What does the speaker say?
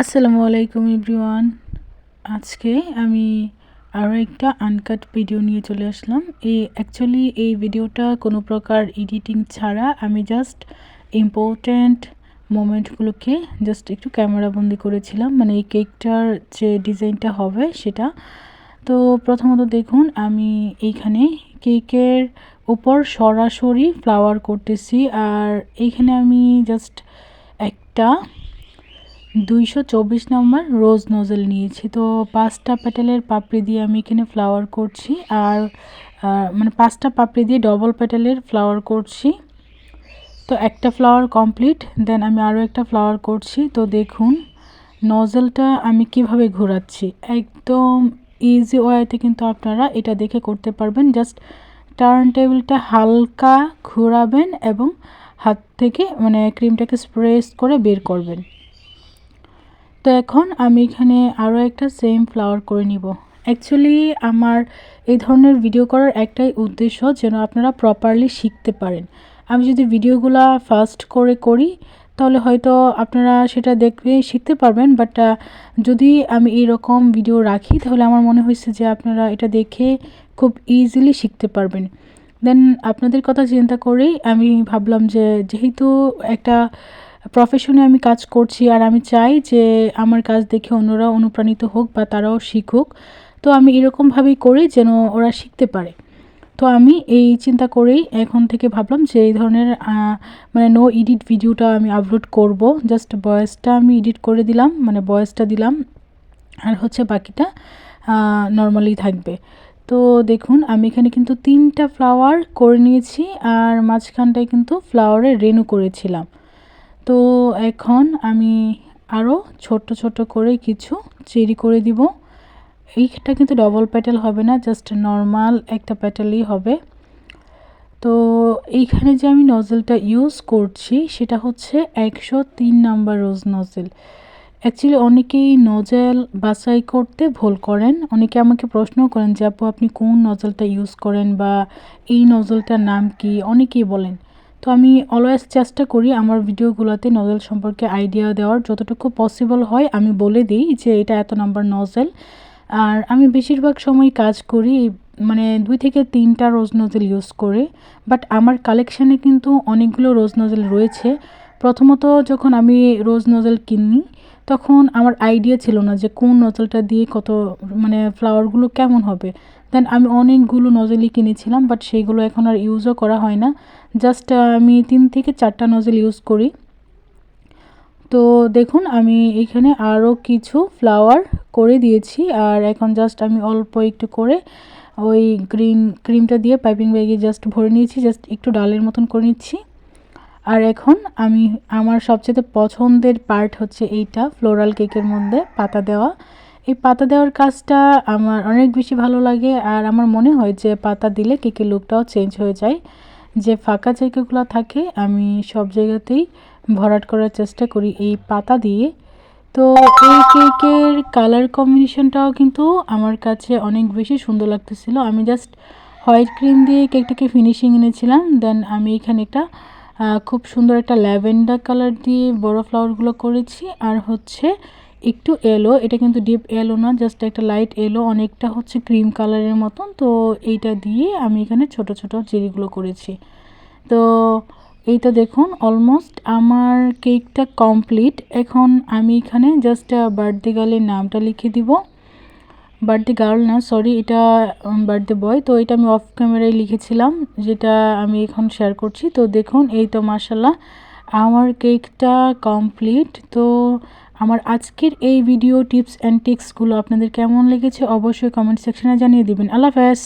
আসসালামু আলাইকুম এভরিওয়ান। আজকে আমি আরও একটা আনকাট ভিডিও নিয়ে চলে আসলাম। এই অ্যাকচুয়ালি এই ভিডিওটা কোনো প্রকার এডিটিং ছাড়া আমি জাস্ট ইম্পর্ট্যান্ট মোমেন্টগুলোকে জাস্ট একটু ক্যামেরাবন্দি করেছিলাম। মানে এই কেকটার যে ডিজাইনটা হবে সেটা। তো প্রথমত দেখুন, আমি এইখানে কেকের উপর সরাসরি ফ্লাওয়ার করতেছি। আর এইখানে আমি জাস্ট একটা দুইশো চব্বিশ নম্বর রোজ নজেল নিয়েছি। তো পাঁচটা পেটেলের পাপড়ি দিয়ে আমি এখানে ফ্লাওয়ার করছি আর মানে পাঁচটা পাপড়ি দিয়ে ডবল পেটেলের ফ্লাওয়ার করছি। তো একটা ফ্লাওয়ার কমপ্লিট দেন আমি আরও একটা ফ্লাওয়ার করছি। তো দেখুন, নজেলটা আমি কীভাবে ঘোরাচ্ছি। একদম ইজি ওয়েতে কিন্তু আপনারা এটা দেখে করতে পারবেন। জাস্ট টার্ন টেবিলটা হালকা ঘোরাবেন এবং হাত থেকে মানে ক্রিমটাকে স্প্রেস করে বের করবেন। তো এখন আমি এখানে আরও একটা সেম ফ্লাওয়ার করে নিব। অ্যাকচুয়ালি আমার এই ধরনের ভিডিও করার একটাই উদ্দেশ্য যেন আপনারা প্রপারলি শিখতে পারেন। আমি যদি ভিডিওগুলা ফাস্ট করে করি, তাহলে হয়তো আপনারা সেটা দেখবে শিখতে পারবেন বাট যদি আমি এরকম ভিডিও রাখি, তাহলে আমার মনে হয়েছে যে আপনারা এটা দেখে খুব ইজিলি শিখতে পারবেন। দেন আপনাদের কথা চিন্তা করেই আমি ভাবলাম যে যেহেতু একটা প্রফেশনে আমি কাজ করছি আর আমি চাই যে আমার কাজ দেখে অন্যরা অনুপ্রাণিত হোক বা তারাও শিখুক। তো আমি এরকমভাবেই করি যেন ওরা শিখতে পারে। তো আমি এই চিন্তা করেই এখন থেকে ভাবলাম যে এই ধরনের মানে নো এডিট ভিডিওটা আমি আপলোড করব। জাস্ট বয়েসটা আমি এডিট করে দিলাম মানে বয়েসটা দিলাম। আর হচ্ছে বাকিটা নর্মালি থাকবে। তো দেখুন, আমি এখানে কিন্তু তিনটা ফ্লাওয়ার করে নিয়েছি আর মাঝখানটায় কিন্তু ফ্লাওয়ারে রেনু করেছিলাম। তো এখন আমি আরও ছোট ছোট করে কিছু চেরি করে দিব। এইটা কিন্তু ডবল প্যাটেল হবে না জাস্ট নর্মাল একটা প্যাটেলই হবে। তো এইখানে যে আমি নজেলটা ইউজ করছি, সেটা হচ্ছে একশো তিন নাম্বার রোজ নজেল অ্যাকচুয়ালি অনেকেই নজেল বাছাই করতে ভুল করেন। অনেকে আমাকে প্রশ্ন করেন যে, আপু, আপনি কোন নজেলটা ইউজ করেন বা এই নজেলটার নাম কি? অনেকেই বলেন। তো আমি অলওয়েজ চেষ্টা করি আমার ভিডিওগুলোতে নজেল সম্পর্কে আইডিয়া দেওয়ার। যতটুকু পসিবল হয়, আমি বলে দিই যে এটা এত নাম্বার নজেল আর আমি বেশিরভাগ সময় কাজ করি মানে দুই থেকে তিনটা রোজ নজেল ইউজ করে। বাট আমার কালেকশানে কিন্তু অনেকগুলো রোজ নজেল রয়েছে। প্রথমত যখন আমি রোজ নজেল কিনি, তখন আমার আইডিয়া ছিল না যে কোন নজলটা দিয়ে কত মানে ফ্লাওয়ারগুলো কেমন হবে। দেন আমি অনেকগুলো নজলই কিনেছিলাম বাট সেইগুলো এখন আর ইউজও করা হয় না। জাস্ট আমি তিন থেকে চারটা নজল ইউজ করি। তো দেখুন, আমি এখানে আরও কিছু ফ্লাওয়ার করে দিয়েছি, আর এখন জাস্ট আমি অল্প একটু করে ওই গ্রিন ক্রিমটা দিয়ে পাইপিং ব্যাগে জাস্ট ভরে নিয়েছি জাস্ট একটু ডালের মতন করে নিচ্ছি। আর এখন আমি, আমার সবচেয়ে পছন্দের পার্ট হচ্ছে এইটা ফ্লোরাল কেকের মধ্যে পাতা দেওয়া। এই পাতা দেওয়ার কাজটা আমার অনেক বেশি ভালো লাগে, আর আমার মনে হয় যে পাতা দিলে কেকের লুকটাও চেঞ্জ হয়ে যায়। যে ফাঁকা জায়গাগুলো থাকে, আমি সব জায়গাতেই ভরাট করার চেষ্টা করি এই পাতা দিয়ে। তো এই কেকের কালার কম্বিনেশনটাও কিন্তু আমার কাছে অনেক বেশি সুন্দর লাগতেছিল। আমি জাস্ট হোয়াইট ক্রিম দিয়ে কেকটাকে ফিনিশিং এনেছিলাম দেন আমি এখানে একটা খুব সুন্দর একটা ল্যাভেন্ডার কালার দিয়ে বড় ফ্লাওয়ারগুলো করেছি, আর হচ্ছে একটু এলো এটা কিন্তু ডিপ এলো না জাস্ট একটা লাইট এলো অনেকটা হচ্ছে ক্রিম কালারের মতন। তো এইটা দিয়ে আমি এখানে ছোট ছোট চেরিগুলো করেছি। তো এইটা দেখুন অলমোস্ট আমার কেকটা কমপ্লিট এখন আমি এখানে জাস্ট বার্থডে গার্লের নামটা লিখে দিব। বার্থডে গার্ল না সরি এটা বার্থডে বয় তো এটা আমি অফ ক্যামেরায় লিখেছিলাম, যেটা আমি এখন শেয়ার করছি। তো দেখুন, এই তো মার্শাল্লাহ আমার কেকটা কমপ্লিট তো আমার আজকের এই ভিডিও টিপস অ্যান্ড টিক্সগুলো আপনাদের কেমন লেগেছে অবশ্যই কমেন্ট সেকশনে জানিয়ে দেবেন। আল্লাহ হাফেজ।